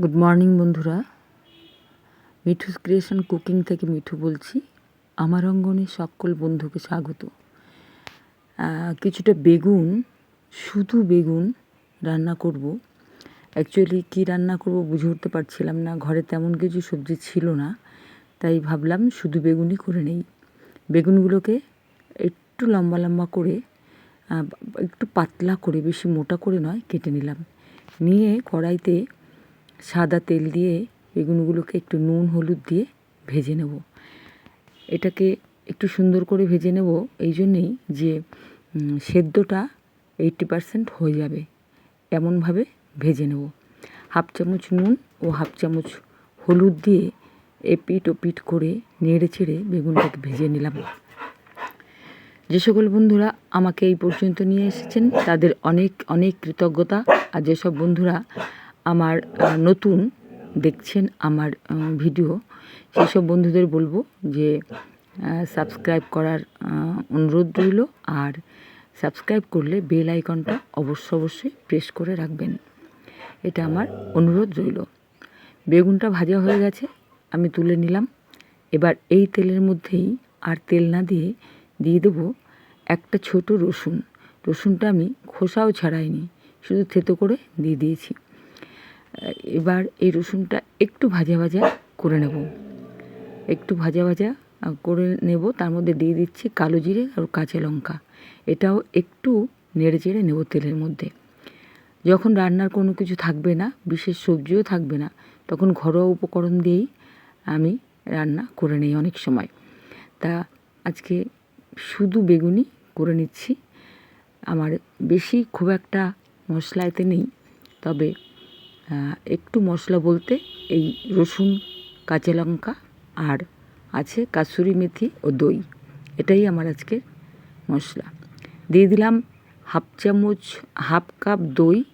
Good morning বন্ধুরা। Mithu's creation cooking থেকে মিঠু বলছি। আমার অঙ্গনে সকল বন্ধুকে স্বাগত। কিছুটা বেগুন, শুধু বেগুন রান্না করব। অ্যাকচুয়ালি কী রান্না করব বুঝে উঠতে পারছিলাম না। ঘরে তেমন কিছু সবজি ছিল না, তাই ভাবলাম শুধু বেগুনই করে নেই। বেগুনগুলোকে একটু লম্বা লম্বা করে একটু পাতলা করে, বেশি মোটা করে নয়, কেটে নিলাম। নিয়ে কড়াইতে সাদা তেল দিয়ে বেগুনগুলোকে একটু নুন, হলুদ দিয়ে ভেজে নেব। এটাকে একটু সুন্দর করে ভেজে নেব এই জন্যেই যে সেদ্ধটা এইটটি পারসেন্ট হয়ে যাবে। এমনভাবে ভেজে নেব। হাফ চামচ নুন ও হাফ চামচ হলুদ দিয়ে এপিট ও পিট করে নেড়ে ছেড়ে বেগুনটাকে ভেজে নিলাম। যে সকল বন্ধুরা আমাকে এই পর্যন্ত নিয়ে এসেছেন, তাদের অনেক অনেক কৃতজ্ঞতা। আর যেসব বন্ধুরা আমার নতুন দেখছেন আমার ভিডিও সেসব বন্ধুদের বলব যে সাবস্ক্রাইব করার অনুরোধ রইল আর সাবস্ক্রাইব করলে বেল আইকনটা অবশ্য অবশ্যই প্রেস করে রাখবেন। এটা আমার অনুরোধ রইল। বেগুনটা ভাজা হয়ে গেছে, আমি তুলে নিলাম। এবার এই তেলের মধ্যেই আর তেল না দিয়ে দিয়ে দেবো একটা ছোট রসুন। রসুনটা আমি খোসাও ছাড়াইনি, শুধু থেতো করে দিয়ে দিয়েছি। এবার এই রসুনটা একটু ভাজা ভাজা করে নেব। একটু ভাজা ভাজা করে নেব, তার মধ্যে দিয়ে দিচ্ছি কালো জিরে আর কাঁচা লঙ্কা। এটাও একটু নেড়ে চেড়ে নেব তেলের মধ্যে। যখন রান্নার কোনো কিছু থাকবে না, বিশেষ সবজিও থাকবে না, তখন ঘরোয়া উপকরণ দিয়েই আমি রান্না করে নিই অনেক সময়। তা আজকে শুধু বেগুনি করে নিচ্ছি। আমার বেশি খুব একটা মশলা এতে নেই, তবে একটু মশলা বলতে এই রসুন, কাঁচা লঙ্কা আর আছে কাসুরি মেথি ও দই। এটাই আমার আজকের মশলা। দিয়ে দিলাম হাফ চামচ, হাফ কাপ দই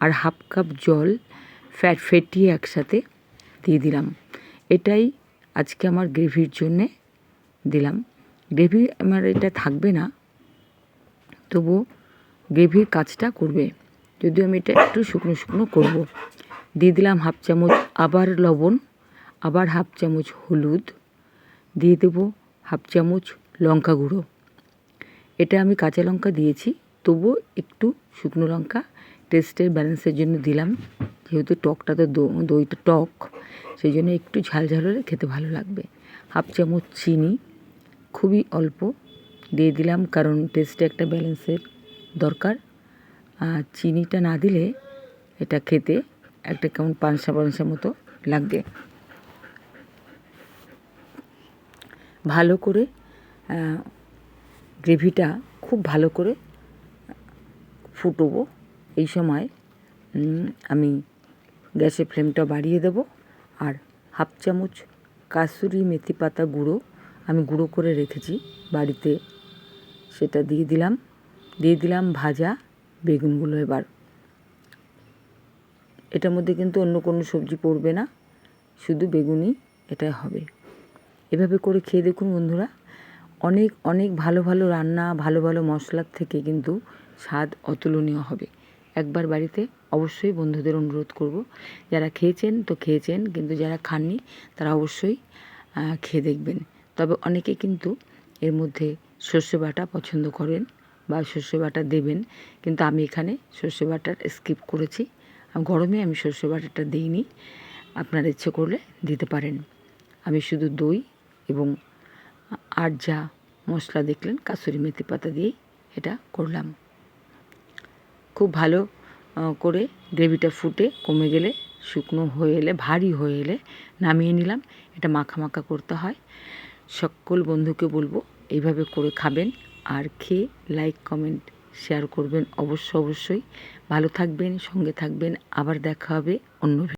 আর হাফ কাপ জল ফ্যাট ফেটিয়ে একসাথে দিয়ে দিলাম। এটাই আজকে আমার গ্রেভির জন্যে দিলাম। গ্রেভি আমার এটা থাকবে না তবু গ্রেভির কাজটা করবে। যদিও আমি এটা একটু শুকনো শুকনো করব। দিয়ে দিলাম হাফ চামচ আবার লবণ, আবার হাফ চামচ হলুদ, দিয়ে দেবো হাফ চামচ লঙ্কা গুঁড়ো। এটা আমি কাঁচা লঙ্কা দিয়েছি, তবুও একটু শুকনো লঙ্কা, টেস্টের ব্যালেন্সের জন্য দিলাম। যেহেতু টকটা তো দইটা টক, সেই জন্য একটু ঝাল ঝাল হলে খেতে ভালো লাগবে। হাফ চামচ চিনি, খুবই অল্প দিয়ে দিলাম কারণ টেস্টে একটা ব্যালেন্সের দরকার। আর চিনিটা না দিলে এটা খেতে একটা কেমন পানসা পানসা মতো লাগবে ভালো করে গ্রেভিটা খুব ভালো করে ফুটবো। এই সময় আমি গ্যাসের ফ্লেমটা বাড়িয়ে দেব আর হাফ চামচ কাসুরি মেথি পাতা গুঁড়ো আমি গুঁড়ো করে রেখেছি বাড়িতে। সেটা দিয়ে দিলাম। দিয়ে দিলাম ভাজা বেগুনগুলো এবার। এটার মধ্যে কিন্তু অন্য কোনো সবজি পড়বে না, শুধু বেগুনই এটা হবে। এভাবে করে খেয়ে দেখুন বন্ধুরা, অনেক অনেক ভালো ভালো রান্না, ভালো ভালো মশলার থেকে কিন্তু স্বাদ অতুলনীয় হবে। একবার বাড়িতে অবশ্যই বন্ধুদের অনুরোধ করব, যারা খেয়েছেন তো খেয়েছেন, কিন্তু যারা খাননি তারা অবশ্যই খেয়ে দেখবেন। তবে অনেকে কিন্তু এর মধ্যে সর্ষে বাটা পছন্দ করেন বা সর্ষে বাটা দেবেন, কিন্তু আমি এখানে সর্ষে বাটার স্কিপ করেছি। গরমে আমি সর্ষে বাটাটা দিইনি। আপনারা ইচ্ছে করলে দিতে পারেন। আমি শুধু দই এবং আর যা মশলা দেখলেন, কাসুরি মেথি পাতা দিয়েই এটা করলাম। খুব ভালো করে গ্রেভিটা ফুটে কমে গেলে, শুকনো হয়ে এলে, ভারী হয়ে এলে নামিয়ে নিলাম। এটা মাখা মাখা করতে হয়। সকল বন্ধুকে বলব, এইভাবে করে খাবেন। আর খেয়ে লাইক কমেন্ট শেয়ার করবেন। অবশ্য অবশ্যই ভালো থাকবেন সঙ্গে থাকবেন। আবার দেখা হবে অন্য